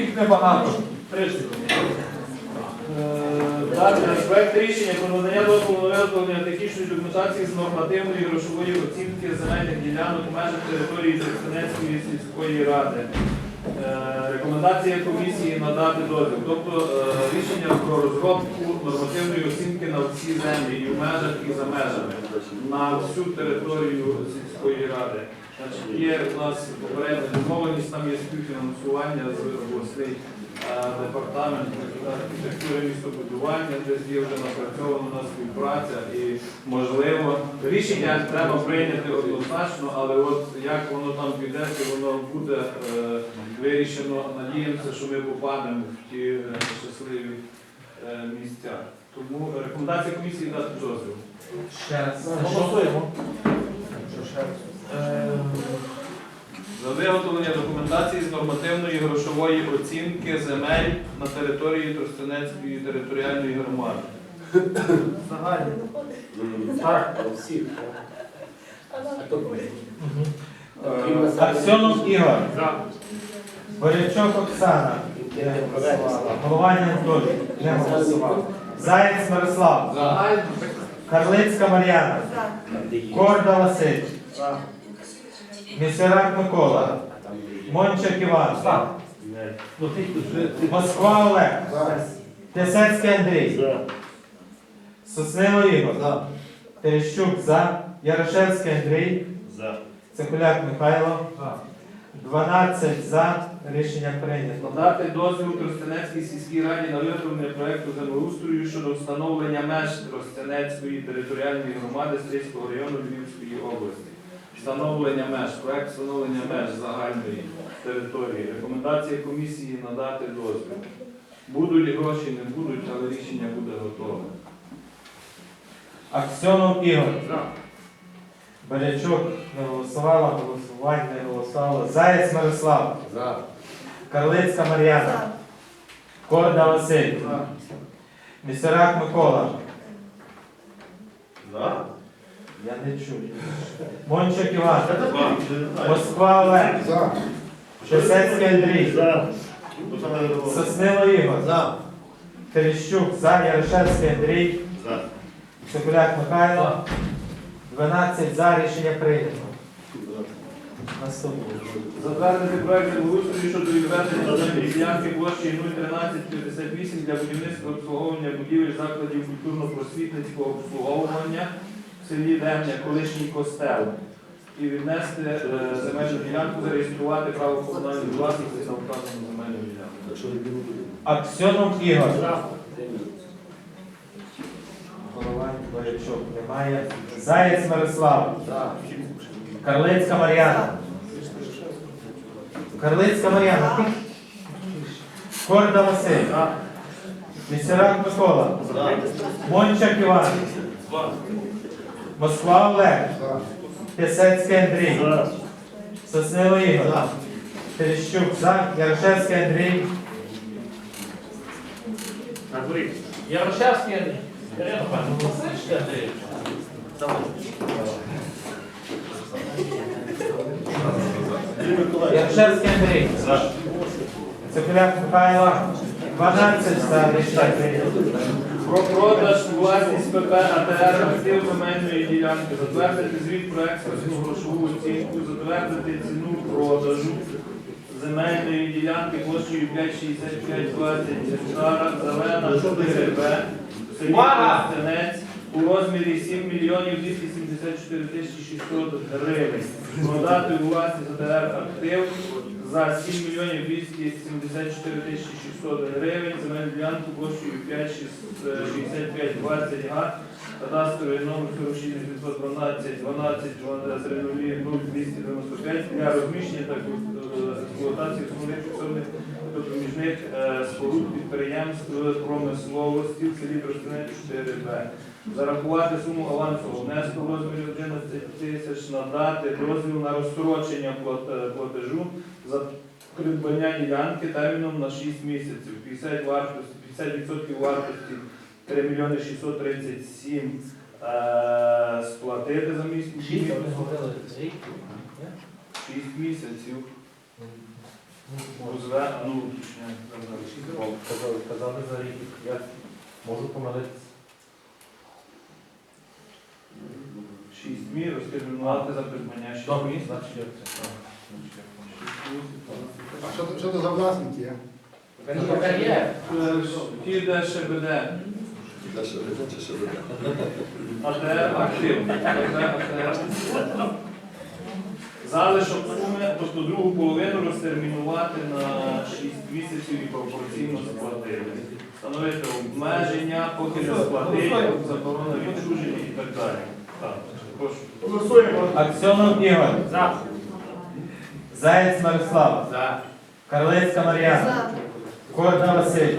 їх небагато. Е, Далі проект рішення про надання дозволу виготовлення технічної документації з нормативної грошової оцінки земельних ділянок в межах території Тростянецької сільської ради. Е, Рекомендація комісії надати дозвіл, тобто е, рішення про розробку нормативної оцінки на всі землі і в межах і за межами на всю територію сільської ради. Значить, є у нас попередня домовленість, там є співфінансування з обласний е, департамент архітектури містобудування, десь є вже напрацьована співпраця і можливо рішення треба прийняти однозначно, але от як воно там піде, чи воно буде е, вирішено, надіємося, що ми попадемо в ті е, щасливі е, місця. Тому рекомендація комісії дати дозвіл. Ще раз. Голосуємо. Що ще раз? Е, За виготовлення документації з нормативної грошової оцінки земель на території Тростянецької територіальної громади. Загальні. Так. Всіх. Е, Аксьонов Ігор. Борячок Оксана. Головань Анатолій. Не голосував. Заєць Мирослав. Карлицька Мар'яна. Корда Василь. Місерак Микола. Мончак Іван. Москва Олег. Тесецький Андрій. Соснило Ігор. Терещук за. Ярошевський Андрій. Цикуляк Михайло. 12 за. Рішення прийнято. Надати дозвіл Тростянецькій сільській раді на виготовлення проекту землеустрою щодо встановлення меж Тростянецької територіальної громади Стрийського району Львівської області. Встановлення меж, проект встановлення меж загальної території. Рекомендація комісії надати дозвіл. Будуть гроші, не будуть, але рішення буде готове. Аксьонов Ігор. Борячок не голосувала, голосувань не голосувала. Заєць Мирослав. Карлицька Мар'яна. Корда Василь. Місерак Микола. Я не чую. Мончик Іван. Москва Олег. Шесецький Андрій. Соснило Ігор. Терещук за. Ярошевський Андрій. Цикуляк Михайло. 12 за. Рішення прийнято. Наступне. Затвердити проект землеустрою щодо відведення земельної ділянки площею 01358 для будівництва обслуговування будівель закладів культурно-просвітницького обслуговування селі Демня, колишній костел. І віднести е, земельну ділянку, зареєструвати право комунальної власності на вказану земельну ділянку. Аксьонов Ігор. Головань Борячок немає. Заєць Мирослав. Карлицька Мар'яна. Карлицька Мар'яна. Корда Василь. Місерак Микола. Мончак Іван. Москва Олег. Пісецький Андрій. Соснило Ігор. Терещук за. Ярошевський Андрій. Ярошевський Андрій. Ірина Павлівна, Васильський Андрій. Ярошевський Андрій. Цепляк Михайло. 12 за рішення. Про продаж власність ПП АТР актив земельної ділянки, затвердити звіт про експертну грошову оцінку, затвердити ціну продажу земельної ділянки площею 56520 гектара, зелена 4Б, в селі Костянець у розмірі 7 мільйонів 274 тисячі 600 гривень. Продати власність АТР актив за 7 мільйонів 274 тисячі 600 гривень, земельну ділянку площею 56520 га, кадастровий номер 46 912 12 295 для розміщення та е, експлуатації основних підсобних допоміжних е, споруд підприємств промисловості в селі Тростянець 4Б. Зарахувати суму авансового внеску в розмірі 11 тисяч, надати дозвіл на розстрочення е, платежу за придбання ділянки терміном на 6 місяців. 50 вартості, 50% вартості 3 мільйони 637 е, сплатити за місяць. Шість ми 6 місяців. Розве, а ну, уточняй. Казали, казали за рік. Я можу помилитися. Шість днів розтермінувати за придбання шість Добре, місць. значить я це. так. А що, що це за власники є? Ну, кар'єр. Ті, де ще веде. Це що, це що буде? А де актив? А де актив? Залишок суми, тобто другу половину розтермінувати на 6 місяців і пропорційно сплатити. Встановити обмеження, поки не сплатить, заборона відчуження і так далі. Так, прошу. Голосуємо. Аксьонов Ігор. За. Заєць Мирослав. За. Карлицька Мар'яна. Корда Василь.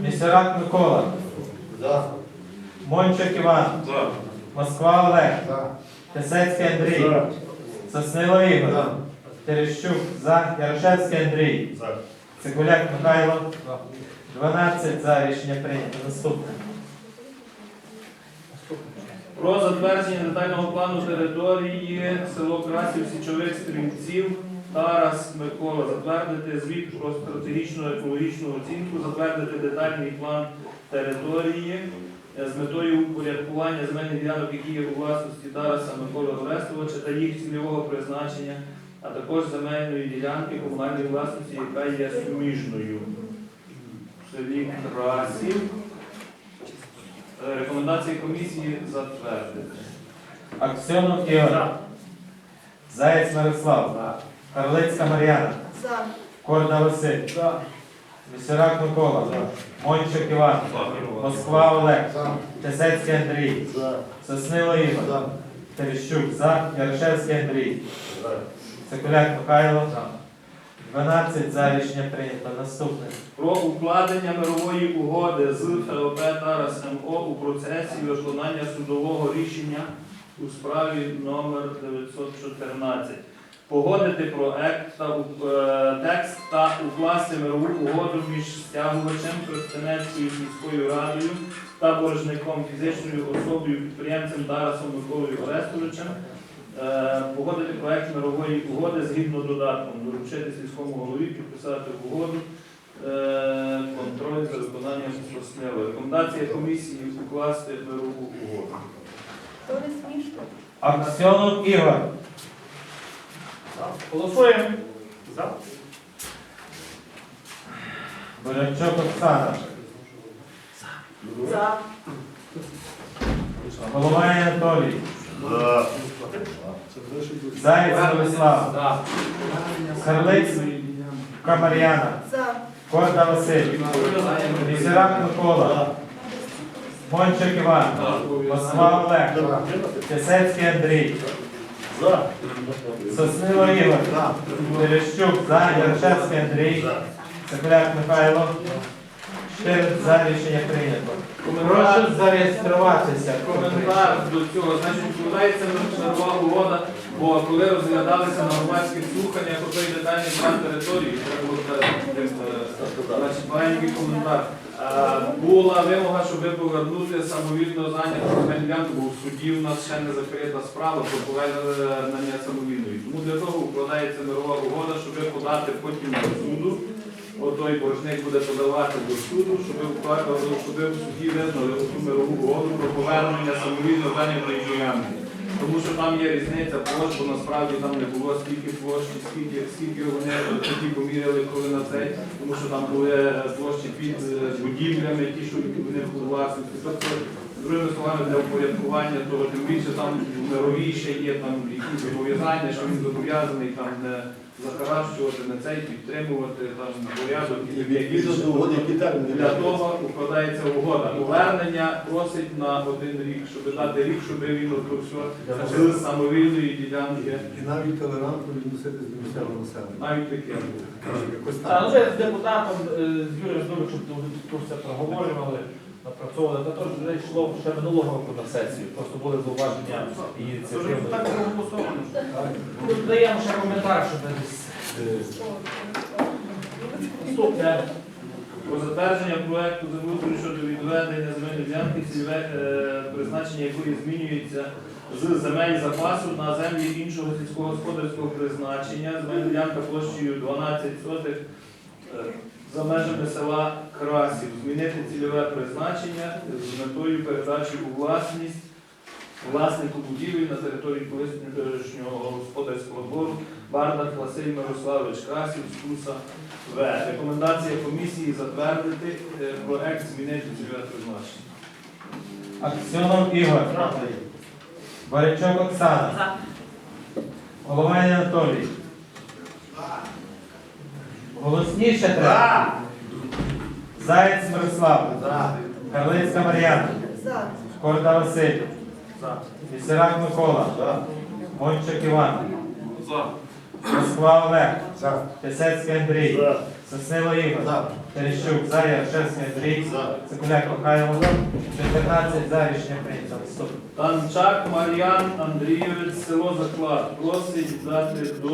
Місерак Микола. За. Мончик Іван. За. Москва Олег. За. Тисецький Андрій. Соснило Ігор. Терещук за. Ярошевський Андрій. За. Цикуляк Михайло. 12 за. Рішення прийнято. Наступне. Про затвердження детального плану території село Красів Січових Стрільців Тарас Микола. Затвердити звіт про стратегічну екологічну оцінку, затвердити детальний план території з метою упорядкування земельних ділянок, які є у власності Тараса Миколи Орестовича та їх цільового призначення, а також земельної ділянки комунальної власності, яка є суміжною в селі Красів. Е, Рекомендації комісії затвердити. Аксьонов Ігор. Заєць Мирослав. Карлицька Мар'яна. Корда Василь. Місерак Микола. Мончик Іван. Москва Олег. За. Тисецький Андрій. Соснило Ігор. Терещук за. Ярошевський Андрій. Цикуляк Михайло. 12 за. Рішення прийнято. Наступне. Про укладення мирової угоди з ФОП Тарас МО у процесі виконання судового рішення у справі номер 914. Погодити проект та е, текст та укласти мирову угоду між стягувачем Тростянецькою сільською радою та боржником фізичною особою підприємцем Тарасом Миколою Орестовичем. Е, Погодити проект мирової угоди згідно додатком, доручити сільському голові підписати угоду. Е, Контроль за виконанням Соснева. Рекомендація комісії укласти мирову угоду. Аксьонов Ігор. Голосуємо. За. Борячок Оксана. За. Головай Анатолій. Заєць Мирослав. За. Карлицька Мар'яна. За. Корда Василь. Місерак Микола. Мончик Іван. Москва Олег. Тисецький Андрій. Соснило Ігор. Терещук за. Ярошевський Андрій. Соколяк Михайло. 4 за рішення прийнято. Прошу зареєструватися. Коментар до цього, значить, відповідається мирова угода, бо коли розглядалися на громадських слуханнях отой детальний план території, е, значить, маленький коментар. Е, Була вимога, щоб повернути самовільно зайняту земельну бо в суді у нас ще не закрита справа про повернення самовільної. Тому для того укладається мирова угода, щоб подати потім до суду. Отой боржник буде подавати до суду, щоб в суді визнали ту мирову угоду про повернення самовільно зайнятої ділянки. Тому що там є різниця площ, бо насправді там не було стільки площі, скільки, скільки вони тоді поміряли, коли на цей, тому що там були е, площі під е, будівлями, ті, що в них у власності. Тобто, другими словами, для упорядкування того, тим більше там мирові ще є там якісь зобов'язання, що він зобов'язаний там не захаращувати, не цей, підтримувати там порядок і для того укладається угода. Повернення просить на один рік, щоб дати рік, щоб він все самовільної ділянки, І навіть толерантно відноситись до місцевого населення. навіть таке. Якось А, ну, з депутатом е, з Юрієм Здоровичем тут все проговорювали, напрацьовували. Та то вже йшло ще минулого року на сесію. Просто були зауваження і ініціативи. так проголосовано. Ну, Даємо ще коментар, щоб десь. Наступне. Про затвердження проекту землеустрою щодо відведення земельної ділянки, цільове е, призначення якої змінюється з земель запасу на землі іншого сільськогосподарського призначення. Земельна ділянка площею 12 сотих е, за межами села Красів. Змінити цільове призначення з метою передачі у власність власнику будівель на території колишнього господарського двору Бардак Василь Мирославович Красів з Куса В. Рекомендація комісії затвердити е, проект змінити цільове призначення. Аксьонов Ігор. Борячок Оксана. Головань Анатолій. Голосніше треба. Заєць Мирослав. Карлицька Мар'яна. Корда Василь. Місерак Микола. Мончик Іван. Москва Олег. Пісецький Андрій. Соснило Ігор. Терещук, за, Яршевський Андрій. Цикуляк Михайло. 14 за рішення прийнято. Танчак Мар'ян Андрійович, село Заклад, просить дати до